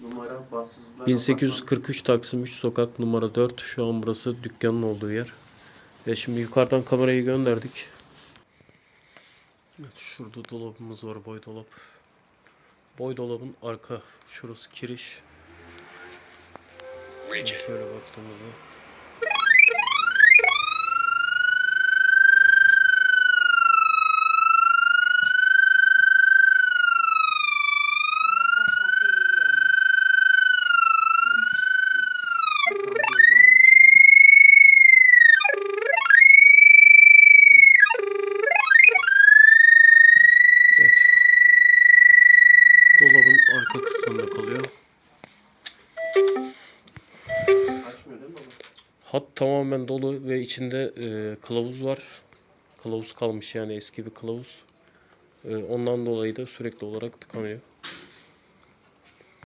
Numara bassızlar. 1843 Taksim 3 sokak numara 4. Şu an burası dükkanın olduğu yer. Ve şimdi yukarıdan kamerayı gönderdik. Evet, şurada dolabımız var boy dolap. Boy dolabın arka şurası kiriş. Şöyle baktığımızda. Allah'tan fark edildi yani. Evet. Arka kısmında kalıyor. Hat tamamen dolu ve içinde e, kılavuz var. Kılavuz kalmış yani eski bir kılavuz. E, ondan dolayı da sürekli olarak tıkanıyor.